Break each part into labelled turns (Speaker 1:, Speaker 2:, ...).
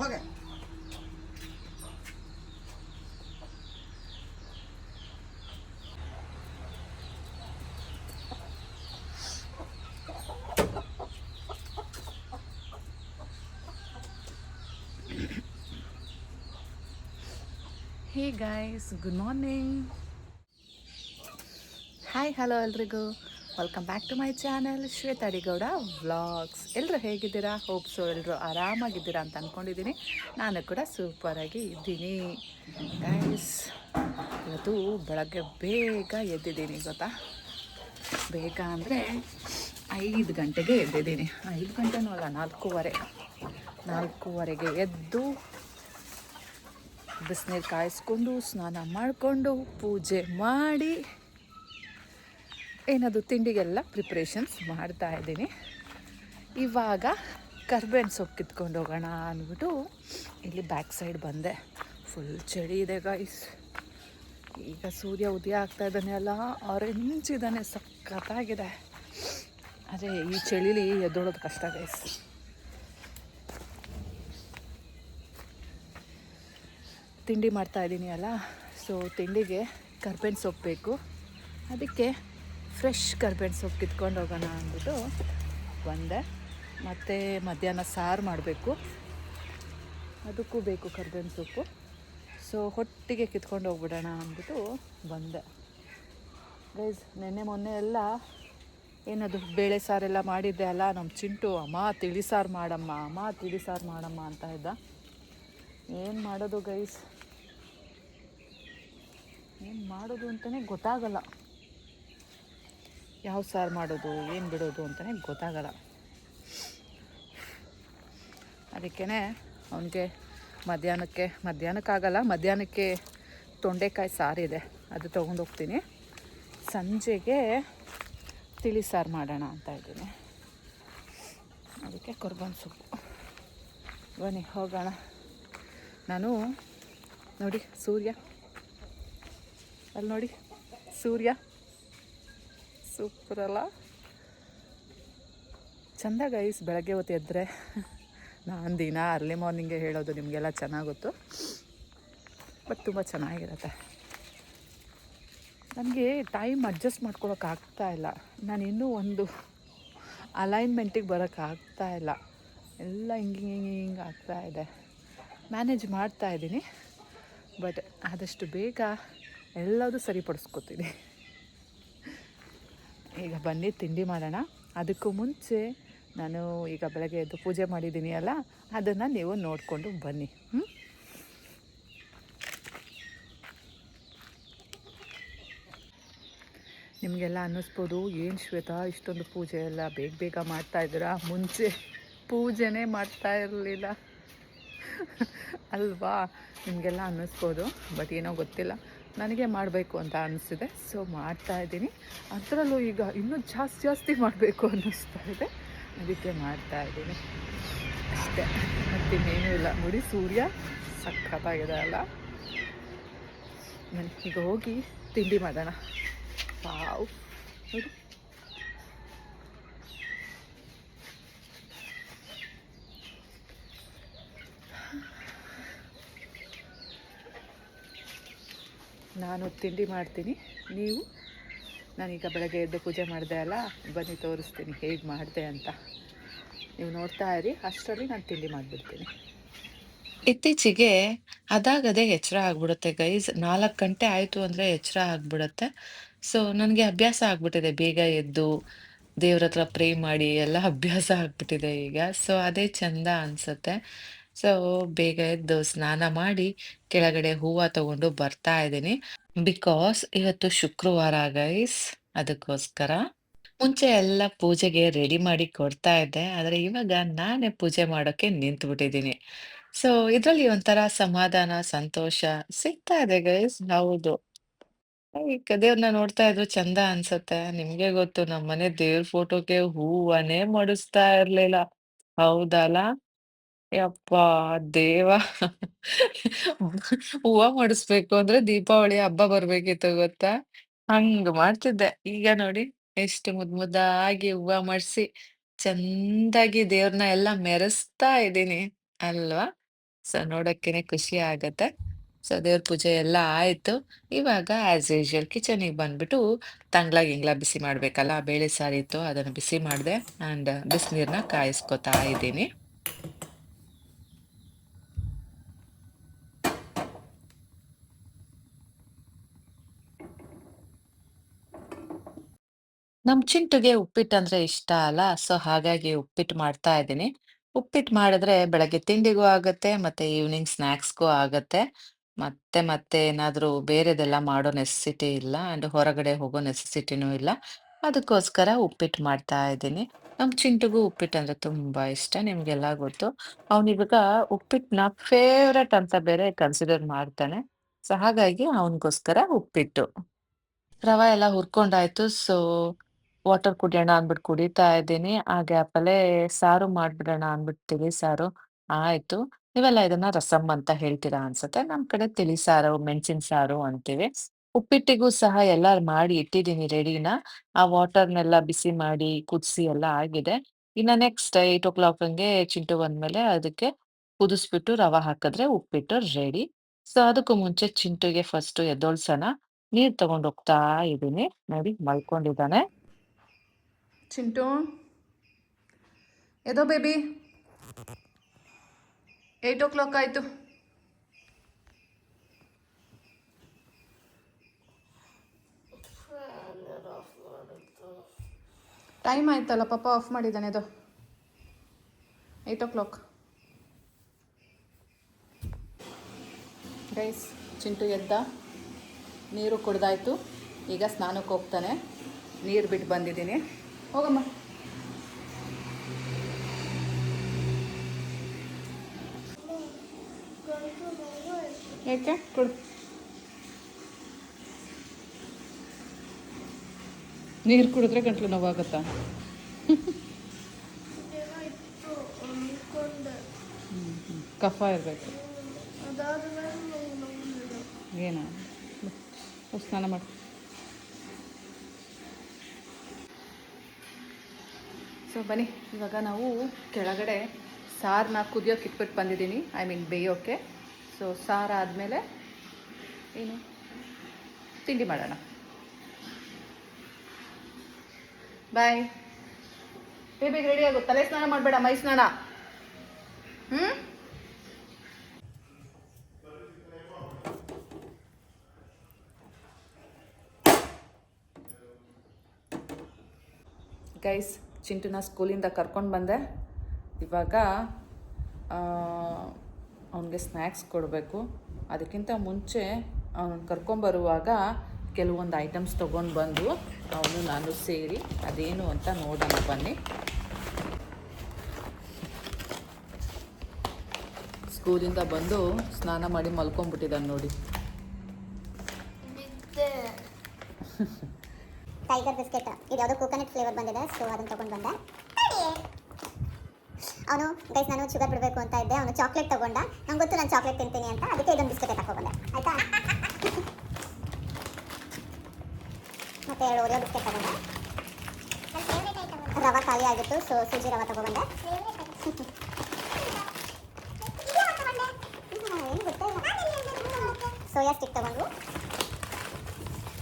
Speaker 1: ಹೋಗೆ
Speaker 2: hey guys good morning hi hello ಎಲ್ರಿಗೂ. Welcome back to my channel Shweta D Gowda vlogs ಎಲ್ಲರೂ ಹೇಗಿದ್ದೀರಾ? ಹೋಪ್ಸು ಎಲ್ಲರೂ ಆರಾಮಾಗಿದ್ದೀರಾ ಅಂತ ಅಂದ್ಕೊಂಡಿದ್ದೀನಿ ನಾನು ಕೂಡ ಸೂಪರಾಗಿ ಇದ್ದೀನಿ. ಗೈಸ್ ಇವತ್ತು ಬೆಳಗ್ಗೆ ಬೇಗ ಎದ್ದಿದ್ದೀನಿ, ಗೊತ್ತಾ? ಬೇಗ ಅಂದರೆ ಐದು ಗಂಟೆಗೆ ಎದ್ದಿದ್ದೀನಿ. ಐದು ಗಂಟೆನೂ ಅಲ್ಲ, ನಾಲ್ಕೂವರೆ. ನಾಲ್ಕೂವರೆಗೆ ಎದ್ದು ಬಿಸಿನೀರು ಕಾಯಿಸ್ಕೊಂಡು ಸ್ನಾನ ಮಾಡಿಕೊಂಡು ಪೂಜೆ ಮಾಡಿ ಏನದು ತಿಂಡಿಗೆಲ್ಲ ಪ್ರಿಪ್ರೇಷನ್ಸ್ ಮಾಡ್ತಾ ಇದ್ದೀನಿ. ಇವಾಗ ಕರ್ಬೇವಿನ ಸೊಪ್ಪು ಕಿತ್ಕೊಂಡು ಹೋಗೋಣ ಅಂದ್ಬಿಟ್ಟು ಇಲ್ಲಿ ಬ್ಯಾಕ್ ಸೈಡ್ ಬಂದೆ. ಫುಲ್ ಚಳಿ ಇದೆ ಗೈಸ್ ಈಗ ಸೂರ್ಯ ಉದಯ ಆಗ್ತಾ ಇದ್ದಾನೆ ಅಲ್ಲ ಆರೆಂಜ್ ಇದ್ದಾನೆ, ಸಖತ್ತಾಗಿದೆ. ಅದೇ ಈ ಚಳಿಲಿ ಎದ್ದೋಳೋದು ಕಷ್ಟ ಗೈಸ್ ತಿಂಡಿ ಮಾಡ್ತಾ ಇದ್ದೀನಿ ಅಲ್ಲ ಸೊ ತಿಂಡಿಗೆ ಕರ್ಬೇವಿನ ಸೊಪ್ಪು ಬೇಕು. ಅದಕ್ಕೆ ಫ್ರೆಶ್ ಕರ್ಬೇವಿನ ಸೊಪ್ಪು ಕಿತ್ಕೊಂಡು ಹೋಗೋಣ ಅಂದ್ಬಿಟ್ಟು ಬಂದೆ. ಮತ್ತು ಮಧ್ಯಾಹ್ನ ಸಾರು ಮಾಡಬೇಕು. ಅದಕ್ಕೂ ಬೇಕು ಕರ್ಬೇವಿನ ಸೊಪ್ಪು. ಸೊ ಹೊಟ್ಟಿಗೆ ಕಿತ್ಕೊಂಡು ಹೋಗ್ಬಿಡೋಣ ಅಂದ್ಬಿಟ್ಟು ಬಂದೆ. ಗೈಸ್ ನೆನ್ನೆ ಮೊನ್ನೆ ಎಲ್ಲ ಏನದು ಬೇಳೆ ಸಾರೆಲ್ಲ ಮಾಡಿದ್ದೆ ಅಲ್ಲ? ನಮ್ಮ ಚಿಂಟು, ಅಮ್ಮ, ತಿಳಿ ಸಾರು ಮಾಡಮ್ಮ, ಅಮ್ಮ, ತಿಳಿ ಸಾರು ಮಾಡಮ್ಮ ಅಂತ ಇದ್ದ. ಏನು ಮಾಡೋದು ಗೈಸ್ ಏನು ಮಾಡೋದು ಅಂತಲೇ ಗೊತ್ತಾಗಲ್ಲ. ಯಾವ ಸಾರು ಮಾಡೋದು, ಏನು ಬಿಡೋದು ಅಂತಲೇ ಗೊತ್ತಾಗಲ್ಲ. ಅದಕ್ಕೇ ಅವನಿಗೆ ಮಧ್ಯಾಹ್ನಕ್ಕೆ, ಮಧ್ಯಾಹ್ನಕ್ಕಾಗಲ್ಲ, ಮಧ್ಯಾಹ್ನಕ್ಕೆ ತೊಂಡೆಕಾಯಿ ಸಾರಿದೆ ಅದು ತೊಗೊಂಡು ಹೋಗ್ತೀನಿ. ಸಂಜೆಗೆ ತಿಳಿ ಸಾರು ಮಾಡೋಣ ಅಂತ ಇದ್ದೀನಿ. ಅದಕ್ಕೆ ಕೊರ್ಬನ್ ಸೊಪ್ಪು. ಬನ್ನಿ, ಹೋಗೋಣ. ನಾನು, ನೋಡಿ, ಸೂರ್ಯ. ಅಲ್ಲಿ ನೋಡಿ, ಸೂರ್ಯ. ಸೂಪರ್ ಅಲ್ಲ? ಚಂದ ಗೈಸ್ ಬೆಳಗ್ಗೆ ಹೊತ್ತು ಎದ್ದರೆ ನಾನು ದಿನ ಅರ್ಲಿ ಮಾರ್ನಿಂಗೆ ಹೇಳೋದು ನಿಮಗೆಲ್ಲ ಚೆನ್ನಾಗಿ ಗೊತ್ತು. ಬಟ್ ತುಂಬ ಚೆನ್ನಾಗಿರುತ್ತೆ. ನನಗೆ ಟೈಮ್ ಅಡ್ಜಸ್ಟ್ ಮಾಡ್ಕೊಳಕ್ಕೆ ಆಗ್ತಾ ಇಲ್ಲ. ನಾನು ಇನ್ನೂ ಒಂದು ಅಲೈನ್ಮೆಂಟಿಗೆ ಬರೋಕ್ಕಾಗ್ತಾ ಇಲ್ಲ. ಎಲ್ಲ ಹಿಂಗೆ ಹಿಂಗೆ ಹಿಂಗೆ ಆಗ್ತಾ ಇದೆ. ಮ್ಯಾನೇಜ್ ಮಾಡ್ತಾ ಇದ್ದೀನಿ. ಬಟ್ ಆದಷ್ಟು ಬೇಗ ಎಲ್ಲದೂ ಸರಿಪಡಿಸ್ಕೊತೀನಿ. ಈಗ ಬನ್ನಿ, ತಿಂಡಿ ಮಾಡೋಣ. ಅದಕ್ಕೂ ಮುಂಚೆ ನಾನು ಈಗ ಬೆಳಗ್ಗೆ ಎದ್ದು ಪೂಜೆ ಮಾಡಿದ್ದೀನಿ ಅಲ್ಲ, ಅದನ್ನು ನೀವು ನೋಡಿಕೊಂಡು ಬನ್ನಿ. ನಿಮಗೆಲ್ಲ ಅನ್ನಿಸ್ಬೋದು, ಏನು ಶ್ವೇತಾ, ಇಷ್ಟೊಂದು ಪೂಜೆ ಎಲ್ಲ ಬೇಗ ಬೇಗ ಮಾಡ್ತಾ ಇದ್ದೀರಾ? ಮುಂಚೆ ಪೂಜೆನೇ ಮಾಡ್ತಾ ಇರಲಿಲ್ಲ. ಅಲ್ವಾ? ನಿಮಗೆಲ್ಲ ಅನ್ನಿಸ್ಬೋದು, ಬಟ್ ಏನೋ ಗೊತ್ತಿಲ್ಲ. ನನಗೆ ಮಾಡಬೇಕು ಅಂತ ಅನಿಸಿದೆ. ಸೊ ಮಾಡ್ತಾ ಇದ್ದೀನಿ. ಅದರಲ್ಲೂ ಈಗ ಇನ್ನೂ ಜಾಸ್ತಿ ಜಾಸ್ತಿ ಮಾಡಬೇಕು ಅನ್ನಿಸ್ತಾ ಇದೆ. ಅದಕ್ಕೆ ಮಾಡ್ತಾ ಇದ್ದೀನಿ. ಅಷ್ಟೇ. ಮತ್ತಿನ್ನೇನೂ ಇಲ್ಲ. ನೋಡಿ, ಸೂರ್ಯ ಸಖತ್ತಾಗಿದೆ ಅಲ್ಲ. ನಾನು ಈಗ ಹೋಗಿ ತಿಂಡಿ ಮಾಡೋಣ. ವಾವ್. ನೋಡಿ. ನಾನು ತಿಂಡಿ ಮಾಡ್ತೀನಿ. ನೀವು? ನಾನೀಗ ಬೆಳಗ್ಗೆ ಎದ್ದು ಪೂಜೆ ಮಾಡಿದೆ ಅಲ್ಲ, ಬನ್ನಿ ತೋರಿಸ್ತೀನಿ ಹೇಗೆ ಮಾಡಿದೆ ಅಂತ. ನೀವು ನೋಡ್ತಾ ಇರಿ, ಅಷ್ಟರಲ್ಲಿ ನಾನು ತಿಂಡಿ ಮಾಡಿಬಿಡ್ತೀನಿ. ಇತ್ತೀಚೆಗೆ ಅದಾಗದೇ ಎಚ್ಚರ ಆಗ್ಬಿಡುತ್ತೆ ಗೈಸ್. ನಾಲ್ಕು ಗಂಟೆ ಆಯಿತು ಅಂದರೆ ಎಚ್ಚರ ಆಗ್ಬಿಡುತ್ತೆ. ಸೊ ನನಗೆ ಅಭ್ಯಾಸ ಆಗ್ಬಿಟ್ಟಿದೆ ಬೇಗ ಎದ್ದು, ದೇವ್ರ ಹತ್ರ ಪ್ರೇ ಮಾಡಿ, ಎಲ್ಲ ಅಭ್ಯಾಸ ಆಗ್ಬಿಟ್ಟಿದೆ ಈಗ. ಸೊ ಅದೇ ಚಂದ ಅನ್ಸುತ್ತೆ. ಸೊ, ಬೇಗ ಎದ್ದು ಸ್ನಾನ ಮಾಡಿ ಕೆಳಗಡೆ ಹೂವು ತಗೊಂಡು ಬರ್ತಾ ಇದ್ದೀನಿ. ಬಿಕಾಸ್ ಇವತ್ತು ಶುಕ್ರವಾರ ಗೈಸ್ ಅದಕ್ಕೋಸ್ಕರ ಮುಂಚೆ ಎಲ್ಲ ಪೂಜೆಗೆ ರೆಡಿ ಮಾಡಿ ಕೊಡ್ತಾ ಇದ್ದೆ. ಆದರೆ ಇವಾಗ ನಾನೇ ಪೂಜೆ ಮಾಡೋಕೆ ನಿಂತು ಬಿಟ್ಟಿದ್ದೀನಿ ಸೊ ಇದರಲ್ಲಿ ಒಂಥರ ಸಮಾಧಾನ, ಸಂತೋಷ ಸಿಗ್ತಾ ಇದೆ ಗೈಸ್ ಹೌದು. ಈಗ ದೇವ್ರನ್ನ ನೋಡ್ತಾ ಇದ್ರು ಚಂದ ಅನ್ಸತ್ತೆ. ನಿಮ್ಗೆ ಗೊತ್ತು ನಮ್ಮ ಮನೆ ದೇವ್ರ ಫೋಟೋಗೆ ಹೂವನೇ ಮಡಿಸ್ತಾ ಇರ್ಲಿಲ್ಲ. ಹೌದಲ್ಲ? ಯಪ್ಪಾ ದೇವ. ಹೂವ ಮಾಡಿಸ್ಬೇಕು ಅಂದ್ರೆ ದೀಪಾವಳಿ ಹಬ್ಬ ಬರ್ಬೇಕಿತ್ತು ಗೊತ್ತಾ? ಹಂಗ್ ಮಾಡ್ತಿದ್ದೆ. ಈಗ ನೋಡಿ ಎಷ್ಟು ಮುದ್ ಮುದ್ದಾಗಿ ಹೂವ ಮಾಡ್ಸಿ ಚಂದಾಗಿ ದೇವ್ರನ್ನ ಎಲ್ಲ ಮೆರೆಸ್ತಾ ಇದ್ದೀನಿ. ಅಲ್ವಾ?
Speaker 3: ಸೊ ನೋಡೋಕ್ಕೇನೆ ಖುಷಿ ಆಗತ್ತೆ. ಸೊ ದೇವ್ರ ಪೂಜೆ ಎಲ್ಲ ಆಯ್ತು. ಇವಾಗ ಆಸ್ ಯೂಶುವಲ್ ಕಿಚನಿಗೆ ಬಂದ್ಬಿಟ್ಟು ತಂಗ್ಳ ಗಿಂಗ್ಳ ಬಿಸಿ ಮಾಡ್ಬೇಕಲ್ಲ, ಬೇಳೆ ಸಾರಿ ಇತ್ತು ಅದನ್ನ ಬಿಸಿ ಮಾಡಿದೆ ಆ್ಯಂಡ್ ಬಿಸಿನೀರನ್ನ ಕಾಯಿಸ್ಕೊತಾ ಇದ್ದೀನಿ. ನಮ್ ಚಿಂಟುಗೆ ಉಪ್ಪಿಟ್ಟು ಅಂದ್ರೆ ಇಷ್ಟ ಅಲ್ಲ, ಸೊ ಹಾಗಾಗಿ ಉಪ್ಪಿಟ್ಟು ಮಾಡ್ತಾ ಇದ್ದೀನಿ. ಉಪ್ಪಿಟ್ಟು ಮಾಡಿದ್ರೆ ಬೆಳಗ್ಗೆ ತಿಂಡಿಗೂ ಆಗತ್ತೆ, ಮತ್ತೆ ಈವ್ನಿಂಗ್ ಸ್ನಾಕ್ಸ್ಗೂ ಆಗತ್ತೆ. ಮತ್ತೆ ಮತ್ತೆ ಏನಾದ್ರೂ ಬೇರೆದೆಲ್ಲ ಮಾಡೋ ನೆಸೆಸಿಟಿ ಇಲ್ಲ ಅಂಡ್ ಹೊರಗಡೆ ಹೋಗೋ ನೆಸೆಸಿಟಿನೂ ಇಲ್ಲ. ಅದಕ್ಕೋಸ್ಕರ ಉಪ್ಪಿಟ್ಟು ಮಾಡ್ತಾ ಇದ್ದೀನಿ. ನಮ್ ಚಿಂಟುಗೂ ಉಪ್ಪಿಟ್ಟು ಅಂದ್ರೆ ತುಂಬಾ ಇಷ್ಟ, ನಿಮ್ಗೆಲ್ಲ ಗೊತ್ತು. ಅವನಿವಾಗ ಉಪ್ಪಿಟ್ಟನ್ನ ಫೇವ್ರೆಟ್ ಅಂತ ಬೇರೆ ಕನ್ಸಿಡರ್ ಮಾಡ್ತಾನೆ. ಸೊ ಹಾಗಾಗಿ ಅವನಿಗೋಸ್ಕರ ಉಪ್ಪಿಟ್ಟು. ರವ ಎಲ್ಲ ಹುರ್ಕೊಂಡಾಯ್ತು, ಸೊ ವಾಟರ್ ಕುಡಿಯೋಣ ಅಂದ್ಬಿಟ್ಟು ಕುಡಿತಾ ಇದ್ದೀನಿ. ಆ ಗ್ಯಾಪಲ್ಲೇ ಸಾರು ಮಾಡ್ಬಿಡೋಣ ಅಂದ್ಬಿಟ್ಟು ತಿಳಿ ಸಾರು. ಆಯ್ತು. ನೀವೆಲ್ಲ ಇದನ್ನ ರಸಂ ಅಂತ ಹೇಳ್ತೀರಾ ಅನ್ಸುತ್ತೆ. ನಮ್ ಕಡೆ ತಿಳಿ ಸಾರು, ಮೆಣಸಿನ ಸಾರು ಅಂತೀವಿ. ಉಪ್ಪಿಟ್ಟಿಗೂ ಸಹ ಎಲ್ಲ ಮಾಡಿ ಇಟ್ಟಿದ್ದೀನಿ ರೆಡಿನ. ಆ ವಾಟರ್ನೆಲ್ಲ ಬಿಸಿ ಮಾಡಿ ಕುದಿಸಿ ಎಲ್ಲ ಆಗಿದೆ. ಇನ್ನ ನೆಕ್ಸ್ಟ್ ಏಟ್ ಓ ಕ್ಲಾಕ್ ಹಂಗೆ ಚಿಂಟು ಬಂದ್ಮೇಲೆ ಅದಕ್ಕೆ ಕುದಿಸ್ಬಿಟ್ಟು ರವ ಹಾಕಿದ್ರೆ ಉಪ್ಪಿಟ್ಟು ರೆಡಿ. ಸೊ ಅದಕ್ಕೂ ಮುಂಚೆ ಚಿಂಟುಗೆ ಫಸ್ಟ್ ಎದೋಳ್ಸೋಣ ನೀರ್ ತಗೊಂಡ್ ಹೋಗ್ತಾ ಇದ್ದೀನಿ. ನೋಡಿ ಮಲ್ಕೊಂಡಿದ್ದಾನೆ. ಚಿಂಟು? ಎದೋ ಬೇಬಿ ಏಯ್ಟ್ ಓ ಕ್ಲಾಕ್ ಆಯಿತು. ಟೈಮ್ ಆಯ್ತಲ್ಲ, ಪಾಪ ಆಫ್ ಮಾಡಿದ್ದಾನೆ ಅದು eight o'clock guys Chintu ಎದ್ದ. ನೀರು ಕುಡ್ದಾಯ್ತು. ಈಗ ಸ್ನಾನಕ್ಕೆ ಹೋಗ್ತಾನೆ. ನೀರು ಬಿಟ್ಟು ಬಂದಿದ್ದೀನಿ. ಹೋಗಮ್ಮ. ಯಾಕೆ ಕೊಡು. ನೀರು ಕುಡಿದ್ರೆ ಗಂಟ್ಲು ನೋವಾಗುತ್ತಾ? ಕಫ ಇರಬೇಕು. ಏನ? ಸ್ನಾನ ಮಾಡಿ. ಸೊ ಬನ್ನಿ, ಇವಾಗ ನಾವು ಕೆಳಗಡೆ ಸಾರನ್ನ ಕುದಿಯೋಕೆ ಇಟ್ಬಿಟ್ಟು ಬಂದಿದ್ದೀನಿ. ಐ ಮೀನ್ ಬೇಯೋಕ್ಕೆ ಸೊ ಸಾರು ಆದಮೇಲೆ ಏನು? ತಿಂಡಿ ಮಾಡೋಣ. ಬಾಯ್ ಬೇಬಿಗೆ ರೆಡಿ ಆಗು? ತಲೆ ಸ್ನಾನ ಮಾಡಬೇಡ, ಮೈ ಸ್ನಾನ. ಹ್ಞೂ ಗೈಸ್ ಚಿಂಟುನ ಸ್ಕೂಲಿಂದ ಕರ್ಕೊಂಡು ಬಂದೆ. ಇವಾಗ ಅವನಿಗೆ ಸ್ನ್ಯಾಕ್ಸ್ ಕೊಡಬೇಕು. ಅದಕ್ಕಿಂತ ಮುಂಚೆ ಅವನು ಕರ್ಕೊಂಬರುವಾಗ ಕೆಲವೊಂದು ಐಟಮ್ಸ್ ತೊಗೊಂಡು ಬಂದು ಅವನು ನಾನು ಸೇರಿ ಅದೇನು ಅಂತ ನೋಡೋಣ ಬನ್ನಿ. ಸ್ಕೂಲಿಂದ ಬಂದು ಸ್ನಾನ ಮಾಡಿ ಮಲ್ಕೊಂಡ್ಬಿಟ್ಟಿದ್ದಾನೆ ನೋಡಿ.
Speaker 4: ಟೈಗರ್ ಬಿಸ್ಕೆಟ್ ಇದು ಯಾವುದೋ ಕೋಕೋನಟ್ ಫ್ಲೇವರ್ ಬಂದಿದೆ ಸೊ ಅದನ್ನ ತಗೊಂಡು ಬಂದೆ. ಅವನು ಗೈಸ್ ನಾನು ಶುಗರ್ ಬಿಡಬೇಕು ಅಂತ ಇದ್ದೆ, ಅವನು ಚಾಕ್ಲೇಟ್ ತಗೊಂಡ. ನಂಗೆ ಗೊತ್ತು ನಾನು ಚಾಕ್ಲೇಟ್ ತಿಂತೀನಿ ಅಂತ, ಅದಕ್ಕೆ ಇದೊಂದು ಬಿಸ್ಕೆಟ್ ತಗೊಂಡೆ ಆಯ್ತಾ? ಮತ್ತೆ ಎರಡು ಓರಿಯೋ ಬಿಸ್ಕೆಟ್ ತಗೊಂಡೆ. ರವ ಖಾಲಿ ಆಗಿತ್ತು ಸೊ ಸೂಜಿ ರವ ತಗೊಂಡೆ ಸೋಯಾ ಸ್ಟಿಕ್ ತಗೊಂಡು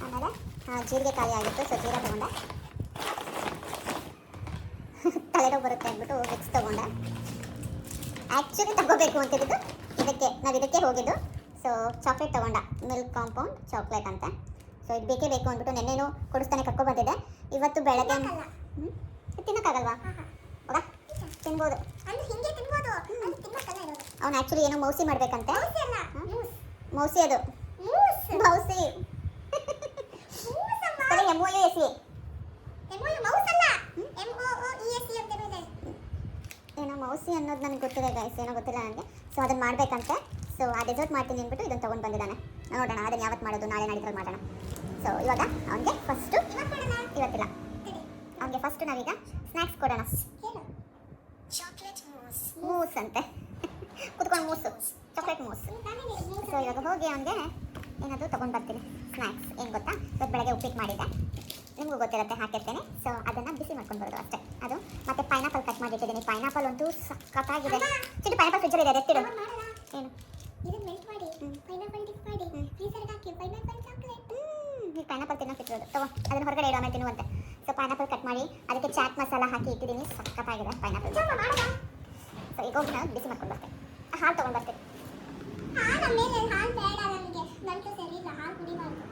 Speaker 4: ಆಮೇಲೆ ಜೀರಿಗೆ ಖಾಲಿ ಆಗಿತ್ತು ಸೊ ಜೀರಾ ತಗೊಂಡೆ. ತಲೆನೋವು ಬರುತ್ತೆ ಅಂದ್ಬಿಟ್ಟು ವಿಕ್ಸ್ ತಗೊಂಡೆ. ಆ್ಯಕ್ಚುಲಿ ತಗೋಬೇಕು ಅಂತಿದ್ದು ಇದಕ್ಕೆ ನಾವು ಇದಕ್ಕೆ ಹೋಗಿದ್ದು. ಸೊ ಚಾಕ್ಲೇಟ್ ತೊಗೊಂಡ. ಮಿಲ್ಕ್ ಕಾಂಪೌಂಡ್ ಚಾಕ್ಲೇಟ್ ಅಂತ. ಸೊ ಇದು ಬೇಕೇ ಬೇಕು ಅಂದ್ಬಿಟ್ಟು ನೆನ್ನೆನೂ ಕೊಡಿಸ್ತಾನೆ ಕರ್ಕೊ ಬಂದಿದೆ ಇವತ್ತು ಬೆಳಗ್ಗೆ ತಿನ್ನಕ್ಕಾಗಲ್ವಾ? ಹೌದಾ ತಿನ್ಬೋದು. ಅವ್ನು ಆ್ಯಕ್ಚುಲಿ ಏನೋ ಮೌಸಿ ಮಾಡ್ಬೇಕಂತೆ. ಮೌಸಿ ಅದು. ಮೌಸಿ. ಎಂ ಒ ಎ ಮೌಸಿ ಅನ್ನೋದು ನನಗೆ ಗೊತ್ತಿದೆ ಗೈಸ್ ಏನೋ ಗೊತ್ತಿಲ್ಲ ನನಗೆ ಸೊ ಅದನ್ನು ಮಾಡಬೇಕಂತೆ. ಸೊ ಆ ಡೆಸರ್ಟ್ ಮಾಡ್ತೀನಿ ಅಂದ್ಬಿಟ್ಟು ಇದನ್ನು ತೊಗೊಂಡು ಬಂದಿದ್ದಾನೆ. ನೋಡೋಣ ಅದನ್ನು ಯಾವತ್ತು ಮಾಡೋದು ನಾಳೆ ನಾಡಿದ್ರಲ್ಲಿ ಮಾಡೋಣ. ಸೊ ಇವಾಗ ಅವನಿಗೆ ಫಸ್ಟು ಇವತ್ತಿಲ್ಲ. ಅವನಿಗೆ ಫಸ್ಟು ನಾವೀಗ ಸ್ನ್ಯಾಕ್ಸ್ ಕೊಡೋಣ. ಮೂಸ್ ಅಂತೆ. ಕುತ್ಕೊಂಡು ಮೂಸು ಚಾಕ್ಲೇಟ್ ಮೂಸ್ ಸೊ ಇವಾಗ ಹೋಗಿ ಅವನಿಗೆ ಏನಾದರೂ ತೊಗೊಂಡು ಬರ್ತೀನಿ. ಸ್ನ್ಯಾಕ್ಸ್ ಏನು ಗೊತ್ತಾ? ಇವತ್ತು ಬೆಳಗ್ಗೆ ಉಪ್ಪಿಟ್ಟು ಮಾಡಿದ್ದೆ. ನಿಮಗೂ ಗೊತ್ತಿರುತ್ತೆ ಹಾಕಿರ್ತೇನೆ. ಸೊ ಅದನ್ನು ಬಿಸಿ ಮಾಡ್ಕೊಂಡು ಬರೋದು ಅಷ್ಟೇ. ಅದು ಮತ್ತು ಪೈನಾಪಲ್ ಕಟ್ ಮಾಡಿಟ್ಟಿದ್ದೀನಿ ಪೈನಾಪಲ್ ಒಂದು ಸಕ್ಕತ್ತಾಗಿದೆ ಚಿಟ್ಟು ಪೈನಾಪಲ್ ಫ್ರಿಜ್ಜಲ್ಲಿ ಇದೆ ಎತ್ತಿಡು. ಏನು? ಇದನ್ನ ಮೆಲ್ಟ್ ಮಾಡಿ ಪೈನಾಪಲ್ ಡಿಪ್ ಮಾಡಿ ಫ್ರೀಸರ್ಗೆ ತಗೋ ಅದನ್ನು ಹೊರಗಡೆ ಇಡೋ ಆಮೇಲೆ ತಿನ್ನುವಂತೆ. ಸೊ ಪೈನಾಪಲ್ ಕಟ್ ಮಾಡಿ ಅದಕ್ಕೆ ಚಾಟ್ ಮಸಾಲ ಹಾಕಿ ಇಟ್ಟಿದ್ದೀನಿ. ಸಕ್ಕತ್ತಾಗಿದೆ ಪೈನಾಪಲ್ ಸೊ ಈಗ ಹೋಗಿ ನಾನು ಬಿಸಿ ಮಾಡ್ಕೊಂಡು ಬರ್ತೇನೆ. ಹಾಲು ತೊಗೊಂಡು ಬರ್ತೇನೆ. ಹಾಲು ಬೇಡ ನನಗೆ ನಂತೂ ಸರಿ ಇಲ್ಲ ಹಾಲು ಕುಡಿಬಾರ್ದು.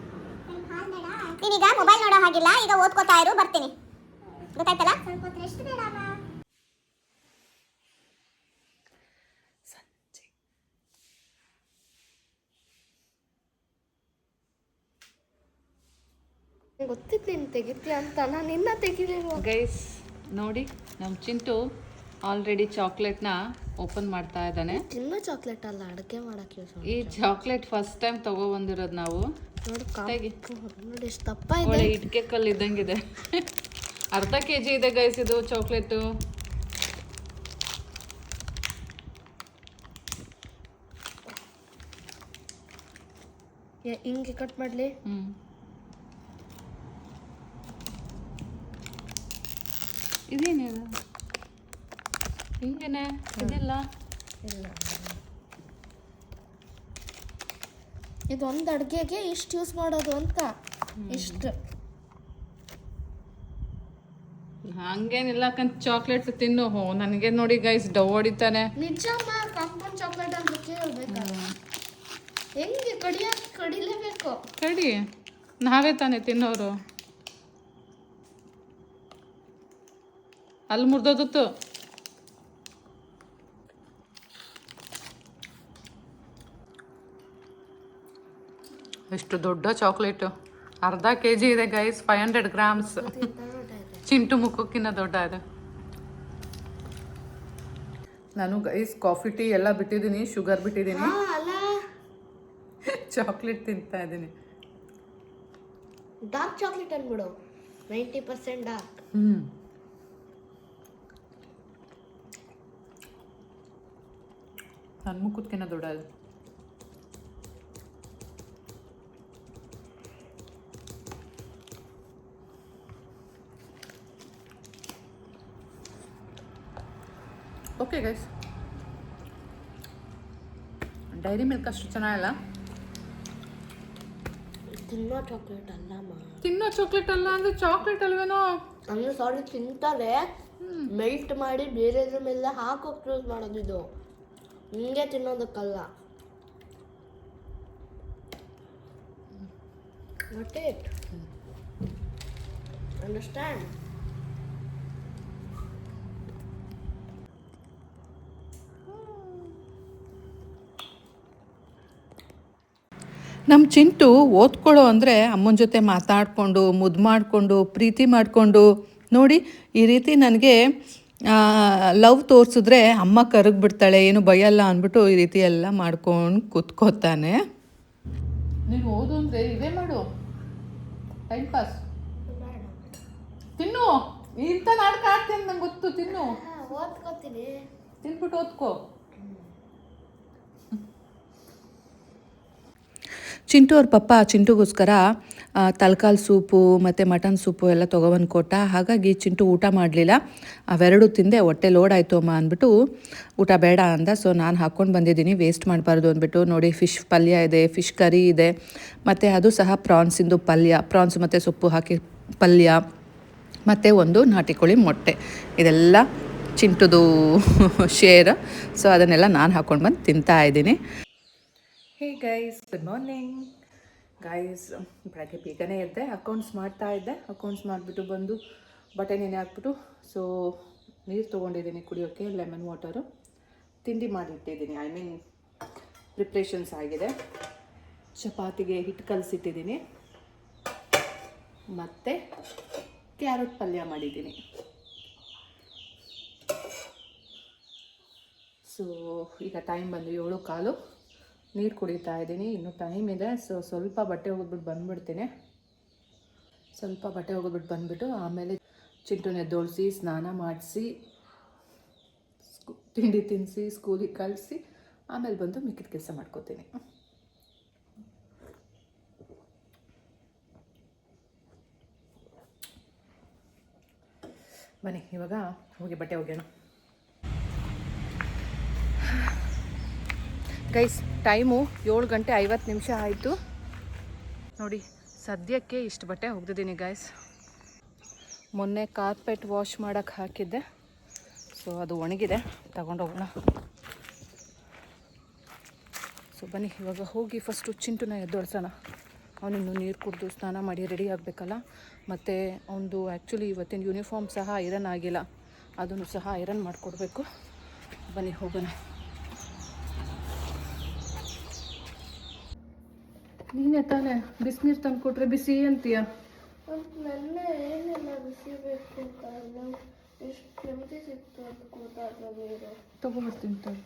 Speaker 4: ಮೊಬೈಲ್ ನೋಡೋ ಹಾಗಿಲ್ಲ ಈಗ ಓದ್ಕೋತಾ ಇರು ಬರ್ತೀನಿ. ಗೊತ್ತಾಯ್ತಲ್ಲ?
Speaker 1: ಗೊತ್ತಿತ್ತು ನೀನು ತೆಗಿತೀಯ ಅಂತ ನಾನು ನಿನ್ನ ತೆಗಿಲಿಲ್ವ?
Speaker 2: ಗೈಸ್ ನೋಡಿ ನಮ್ಮ ಚಿಂಟು ಆಲ್ರೆಡಿ ಚಾಕ್ಲೇಟ್ನ ಓಪನ್ ಮಾಡ್ತಾ ಇದ್ದಾನೆ.
Speaker 1: ತಿನ್ನೋ ಚಾಕ್ಲೇಟ್ ಅಲ್ಲ ಅಡುಗೆ ಮಾಡಕ್ಕೆ ಯೂಸ್
Speaker 2: ಈ ಚಾಕ್ಲೇಟ್ ಫಸ್ಟ್ ಟೈಮ್ ತಗೊಬಂದಿರೋದು ನಾವು.
Speaker 1: ನೋಡಿ. ನೋಡಿ ಎಷ್ಟು ದಪ್ಪ ಇದೆ.
Speaker 2: ಇಟ್ಕೆ ಕಲ್ಲು ಇದ್ದಂಗಿದೆ. ಅರ್ಧ ಕೆ ಜಿ ಇದೆ ಗೈಸ್ ಇದು ಚಾಕ್ಲೇಟು
Speaker 1: ಹಿಂಗೆ ಕಟ್ ಮಾಡಲಿ.
Speaker 2: ಹ್ಞೂ ಇದೇನಿದೆ? ಹಿಂಗೇನೆ? ಇದೆಲ್ಲ?
Speaker 1: ಇಲ್ಲ. ಇದು ಒಂದು ಅಡುಗೆಗೆ ಇಷ್ಟು ಯೂಸ್ ಮಾಡೋದು ಅಂತ. ಇಷ್ಟು.
Speaker 2: ಹಂಗೇನಿಲ್ಲ ಕಂತ ಚಾಕ್ಲೇಟ್ ತಿನ್ನು. ಹೋ ನನಗೆ ನೋಡಿ ಗೈಸ್ ಡವ್ ಹೊಡಿತಾನೆ.
Speaker 1: ನಿಜ ಕಾಂಪೌಂಡ್ ಚಾಕ್ಲೇಟ್ ಅಂತ ಕೇಳಬೇಕಲ್ಲ ಹೆಂಗೆ ಕಡಿಯ ಕಡಿಲೇಬೇಕು?
Speaker 2: ಕಡಿ. ನಾವೇ ತಾನೆ ತಿನ್ನೋರು. ಅಲ್ಲಿ ಮುರ್ದೋದಿತ್ತು. ಎಷ್ಟು ದೊಡ್ಡ ಚಾಕ್ಲೇಟು ಅರ್ಧ ಕೆ ಜಿ ಇದೆ guys five hundred grams Chintu ಮುಖಕ್ಕಿಂತ ದೊಡ್ಡ ಇದೆ ನಾನು ಗೈಸ್ ಕಾಫಿ ಟೀ ಎಲ್ಲ ಬಿಟ್ಟಿದ್ದೀನಿ ಶುಗರ್ ಬಿಟ್ಟಿದ್ದೀನಿ. ಚಾಕ್ಲೇಟ್ ತಿಂತಾ ಇದ್ದೀನಿ.
Speaker 1: ಡಾರ್ಕ್ ಚಾಕ್ಲೇಟ್ ಅನ್ಬಿಡು. ನೈಂಟಿ ಪರ್ಸೆಂಟ್ ಡಾರ್ಕ್
Speaker 2: ಹ್ಞೂ ನನ್ನ ಮುಖದ್ಕಿನ್ನ ದೊಡ್ಡ ಓಕೆ ಗೈಸ್ ಡೈರಿ ಮಿಲ್ಕ್ ಅಷ್ಟು ಚೆನ್ನಾಗಿಲ್ಲ.
Speaker 1: ತಿನ್ನೋ ಚಾಕ್ಲೇಟ್ ಅಲ್ಲಮ್ಮ
Speaker 2: ತಿನ್ನೋ ಚಾಕ್ಲೇಟ್ ಅಲ್ಲ ಅಂದ್ರೆ ಚಾಕ್ಲೇಟ್ ಅಲ್ವೇನೋ?
Speaker 1: ಅಂದ್ರೆ ಸಾರಿ ತಿಂತಾರೆ. ಮೆಲ್ಟ್ ಮಾಡಿ ಬೇರೆದ್ರ ಮೇಲೆ ಹಾಕೋಕೆ ಯೂಸ್ ಮಾಡೋದು ಇದು. ಹಿಂಗೆ ತಿನ್ನೋದಕ್ಕಲ್ಲ. ಮತ್ತೆ ಅಂಡರ್ಸ್ಟ್ಯಾಂಡ್
Speaker 2: ನಮ್ಮ ಚಿಂಟು ಓದ್ಕೊಳ್ಳೋ ಅಂದರೆ ಅಮ್ಮನ ಜೊತೆ ಮಾತಾಡಿಕೊಂಡು ಮುದ್ದು ಮಾಡಿಕೊಂಡು ಪ್ರೀತಿ ಮಾಡಿಕೊಂಡು ನೋಡಿ ಈ ರೀತಿ ನನಗೆ ಲವ್ ತೋರಿಸಿದ್ರೆ ಅಮ್ಮ ಕರಗ್ಬಿಡ್ತಾಳೆ ಏನು ಭಯಲ್ಲ ಅಂದ್ಬಿಟ್ಟು ಈ ರೀತಿ ಎಲ್ಲ ಮಾಡ್ಕೊಂಡು ಕೂತ್ಕೋತಾನೆ. ನೀನು ಓದು ಅಂದರೆ ಇದೇ ಮಾಡು. ಟೈಮ್ ಪಾಸ್ ತಿನ್ನು. ಇಂಥ ನಾಟಕ ಆಡ್ತೀನಿ ನಂಗೆ ಗೊತ್ತು ತಿನ್ನು.
Speaker 1: ಓದ್ಕೋತೀನಿ.
Speaker 2: ತಿನ್ಬಿಟ್ಟು ಓದ್ಕೋ. ಚಿಂಟು ಅವ್ರ ಪಪ್ಪ ಚಿಂಟುಗೋಸ್ಕರ ತಲ್ಕಾಲ್ ಸೂಪು ಮತ್ತು ಮಟನ್ ಸೂಪು ಎಲ್ಲ ತೊಗೊಬಂದು ಕೊಟ್ಟ. ಹಾಗಾಗಿ ಚಿಂಟು ಊಟ ಮಾಡಲಿಲ್ಲ. ಅವೆರಡು ತಿಂದೆ, ಹೊಟ್ಟೆ ಲೋಡ್ ಆಯಿತು ಅಮ್ಮ ಅಂದ್ಬಿಟ್ಟು, ಊಟ ಬೇಡ ಅಂದ. ಸೊ ನಾನು ಹಾಕ್ಕೊಂಡು ಬಂದಿದ್ದೀನಿ ವೇಸ್ಟ್ ಮಾಡಬಾರ್ದು ಅಂದ್ಬಿಟ್ಟು. ನೋಡಿ ಫಿಶ್ ಪಲ್ಯ ಇದೆ ಫಿಶ್ ಕರಿ ಇದೆ, ಮತ್ತು ಅದು ಸಹ ಪ್ರಾನ್ಸಿಂದು ಪಲ್ಯ ಪ್ರಾನ್ಸ್ ಮತ್ತು ಸೊಪ್ಪು ಹಾಕಿ ಪಲ್ಯ, ಮತ್ತು ಒಂದು ನಾಟಿ ಕೋಳಿ ಮೊಟ್ಟೆ. ಇದೆಲ್ಲ ಚಿಂಟುದು ಶೇರ್ ಸೊ ಅದನ್ನೆಲ್ಲ ನಾನು ಹಾಕ್ಕೊಂಡು ಬಂದು ತಿಂತಾ ಇದ್ದೀನಿ. Hey guys good morning guys ಬೆಳಗ್ಗೆ ಬೇಗನೆ ಇದ್ದೆ ಅಕೌಂಟ್ಸ್ ಮಾಡ್ತಾ ಇದ್ದೆ. ಅಕೌಂಟ್ಸ್ ಮಾಡಿಬಿಟ್ಟು ಬಂದು ಬಟ್ಟೆ ನೆನೆ ಹಾಕ್ಬಿಟ್ಟು ಸೊ ನೀರು ತೊಗೊಂಡಿದ್ದೀನಿ ಕುಡಿಯೋಕ್ಕೆ ಲೆಮನ್ ವಾಟರು ತಿಂಡಿ ಮಾಡಿಟ್ಟಿದ್ದೀನಿ. ಐ ಮೀನ್ ಪ್ರಿಪ್ರೇಷನ್ಸ್ ಆಗಿದೆ. ಚಪಾತಿಗೆ ಹಿಟ್ಟು ಕಲಸಿಟ್ಟಿದ್ದೀನಿ. ಮತ್ತು ಕ್ಯಾರೆಟ್ ಪಲ್ಯ ಮಾಡಿದ್ದೀನಿ. ಸೊ ಈಗ ಟೈಮ್ ಬಂದು ಏಳು ಕಾಲು. ನೀರು ಕುಡಿತಾ ಇದ್ದೀನಿ. ಇನ್ನು ಟೈಮ್ ಇದೆ. ಸೊ ಸ್ವಲ್ಪ ಬಟ್ಟೆ ಹೋಗ್ಬಿಟ್ಟು ಬಂದುಬಿಡ್ತೀನಿ. ಸ್ವಲ್ಪ ಬಟ್ಟೆ ಹೋಗ್ಬಿಟ್ಟು ಬಂದುಬಿಟ್ಟು ಆಮೇಲೆ ಚಿಂಟುನ ಎದ್ದೋಳಿಸಿ, ಸ್ನಾನ ಮಾಡಿಸಿ ತಿಂಡಿ ತಿನ್ನಿಸಿ ಸ್ಕೂಲಿಗೆ ಕಳಿಸಿ, ಆಮೇಲೆ ಬಂದು ಮಿಕ್ಕಿದ ಕೆಲಸ ಮಾಡ್ಕೋತೀನಿ. ಬನ್ನಿ, ಇವಾಗ ಹೋಗಿ ಬಟ್ಟೆ ಒಗೆಯೋಣ. ಗೈಸ್, ಟೈಮು ಏಳು ಗಂಟೆ ಐವತ್ತು ನಿಮಿಷ ಆಯಿತು. ನೋಡಿ, ಸದ್ಯಕ್ಕೆ ಇಷ್ಟು ಬಟ್ಟೆ ಒಗ್ದಿದ್ದೀನಿ ಗೈಸ್. ಮೊನ್ನೆ ಕಾರ್ಪೆಟ್ ವಾಶ್ ಮಾಡೋಕ್ಕೆ ಹಾಕಿದ್ದೆ. ಸೊ ಅದು ಒಣಗಿದೆ. ತಗೊಂಡೋಗೋಣ. ಸೊ ಬನ್ನಿ, ಇವಾಗ ಹೋಗಿ ಫಸ್ಟು ಚಿಂಟುನ ಎದ್ದೊಳ್ಸೋಣ. ಅವನಿನ್ನು ನೀರು ಕುಡಿದು ಸ್ನಾನ ಮಾಡಿ ರೆಡಿ ಆಗಬೇಕಲ್ಲ. ಮತ್ತು ಅವನದು ಆ್ಯಕ್ಚುಲಿ ಇವತ್ತಿನ ಯೂನಿಫಾರ್ಮ್ ಸಹ ಐರನ್ ಆಗಿಲ್ಲ. ಅದನ್ನು ಸಹ ಐರನ್ ಮಾಡಿಕೊಡ್ಬೇಕು. ಬನ್ನಿ, ಹೋಗೋಣ ನೀನೇ ತಾನೇ ಬಿಸಿನೀರು ತಂದು ಕೊಟ್ರೆ ಬಿಸಿ ಅಂತೀಯ?
Speaker 1: ನನ್ನ ಏನೆಲ್ಲ ಬಿಸಿ ಬೇಕು ಅಂತ ಎಷ್ಟು ಕೆಮ್ಮತಿ ಸಿಕ್ತು ಅಂತ ಗೊತ್ತಾಗ ನೀರು
Speaker 2: ತಗೊಬರ್ತೀನಿ ತಗೋ.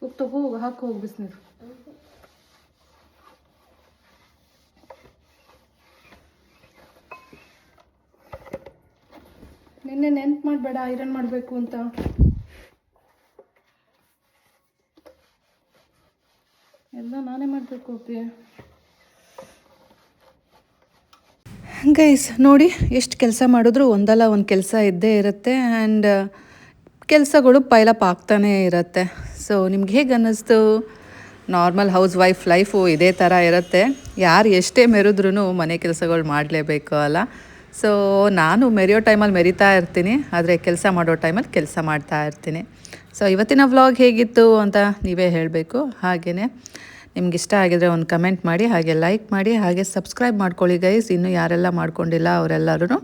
Speaker 2: ಹೋಗಿ ತಗೋ ಹೋಗು ಹಾಕಿ ಹೋಗಿ ಬಿಸಿನೀರು. ನಿನ್ನೆ ನೆನ್ಪು ಮಾಡಬೇಡ ಐರನ್ ಮಾಡಬೇಕು ಅಂತ. ಎಲ್ಲ ನಾನೇ ಮಾಡಬೇಕು ಅಪ್ಪಿ ಗೈಸ್ ನೋಡಿ ಎಷ್ಟು ಕೆಲಸ ಮಾಡಿದ್ರು ಒಂದಲ್ಲ ಒಂದು ಕೆಲಸ ಇದ್ದೇ ಇರುತ್ತೆ ಆ್ಯಂಡ್ ಕೆಲಸಗಳು ಪೈಲಪ್ ಆಗ್ತಾನೇ ಇರುತ್ತೆ. ಸೊ ನಿಮ್ಗೆ ಹೇಗೆ ಅನ್ನಿಸ್ತು? ನಾರ್ಮಲ್ ಹೌಸ್ ವೈಫ್ ಲೈಫು ಇದೇ ಥರ ಇರುತ್ತೆ. ಯಾರು ಎಷ್ಟೇ ಮೆರೆದ್ರೂ ಮನೆ ಕೆಲಸಗಳು ಮಾಡಲೇಬೇಕು ಅಲ್ಲ. ಸೊ ನಾನು ಮೆರೆಯೋ ಟೈಮಲ್ಲಿ ಮೆರಿತಾ ಇರ್ತೀನಿ, ಆದರೆ ಕೆಲಸ ಮಾಡೋ ಟೈಮಲ್ಲಿ ಕೆಲಸ ಮಾಡ್ತಾ ಇರ್ತೀನಿ. ಸೊ ಇವತ್ತಿನ ವ್ಲಾಗ್ ಹೇಗಿತ್ತು ಅಂತ ನೀವೇ ಹೇಳಬೇಕು. ಹಾಗೆಯೇ ನಿಮ್ಗೆ ಇಷ್ಟ ಆಗಿದ್ರೆ ಒಂದು ಕಮೆಂಟ್ ಮಾಡಿ, ಹಾಗೆ ಲೈಕ್ ಮಾಡಿ, ಹಾಗೆ ಸಬ್ಸ್ಕ್ರೈಬ್ ಮಾಡ್ಕೊಳ್ಳಿ ಗೈಸ್ ಇನ್ನೂ ಯಾರೆಲ್ಲ ಮಾಡ್ಕೊಂಡಿಲ್ಲ ಅವರೆಲ್ಲರೂ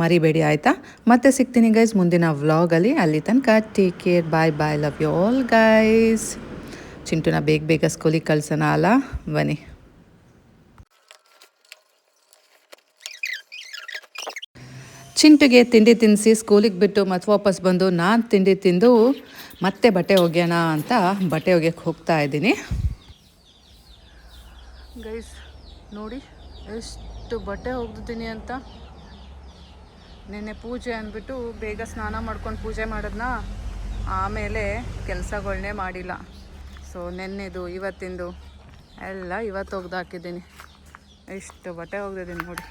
Speaker 2: ಮರಿಬೇಡಿ, ಆಯಿತಾ? ಮತ್ತೆ ಸಿಗ್ತೀನಿ ಗೈಸ್ ಮುಂದಿನ ವ್ಲಾಗಲ್ಲಿ ಅಲ್ಲಿ. ತನಕ take care bye bye love you all guys ಚಿಂಟುನ ಬೇಗ ಬೇಗ ಸ್ಕೂಲಿಗೆ ಕಳ್ಸೋಣ ಅಲ್ಲ? ಬನ್ನಿ. ಚಿಂಟುಗೆ ತಿಂಡಿ ತಿನ್ನಿಸಿ ಸ್ಕೂಲಿಗೆ ಬಿಟ್ಟು ಮತ್ತೆ ವಾಪಸ್ ಬಂದು ನಾನು ತಿಂಡಿ ತಿಂದು ಮತ್ತೆ ಬಟ್ಟೆ ಒಗೆಯೋಣ ಅಂತ ಬಟ್ಟೆ ಒಗ್ಯಕ್ಕೆ ಹೋಗ್ತಾ ಇದ್ದೀನಿ. ಗೈಸ್ ನೋಡಿ, ಎಷ್ಟು ಬಟ್ಟೆ ಹೋಗ್ತಿದ್ದೀನಿ ಅಂತ. ನಿನ್ನೆ ಪೂಜೆ ಅಂದ್ಬಿಟ್ಟು ಬೇಗ ಸ್ನಾನ ಮಾಡ್ಕೊಂಡು ಪೂಜೆ ಮಾಡಿದ್ನ. ಆಮೇಲೆ ಕೆಲಸಗಳನ್ನೇ ಮಾಡಿಲ್ಲ. ಸೊ ನೆನ್ನೆದು, ಇವತ್ತಿಂದು, ಎಲ್ಲ ಇವತ್ತು ಒಗ್ದು ಹಾಕಿದ್ದೀನಿ ಎಷ್ಟು ಬಟ್ಟೆ ಒಗ್ದಿದ್ದೀನಿ ನೋಡಿ.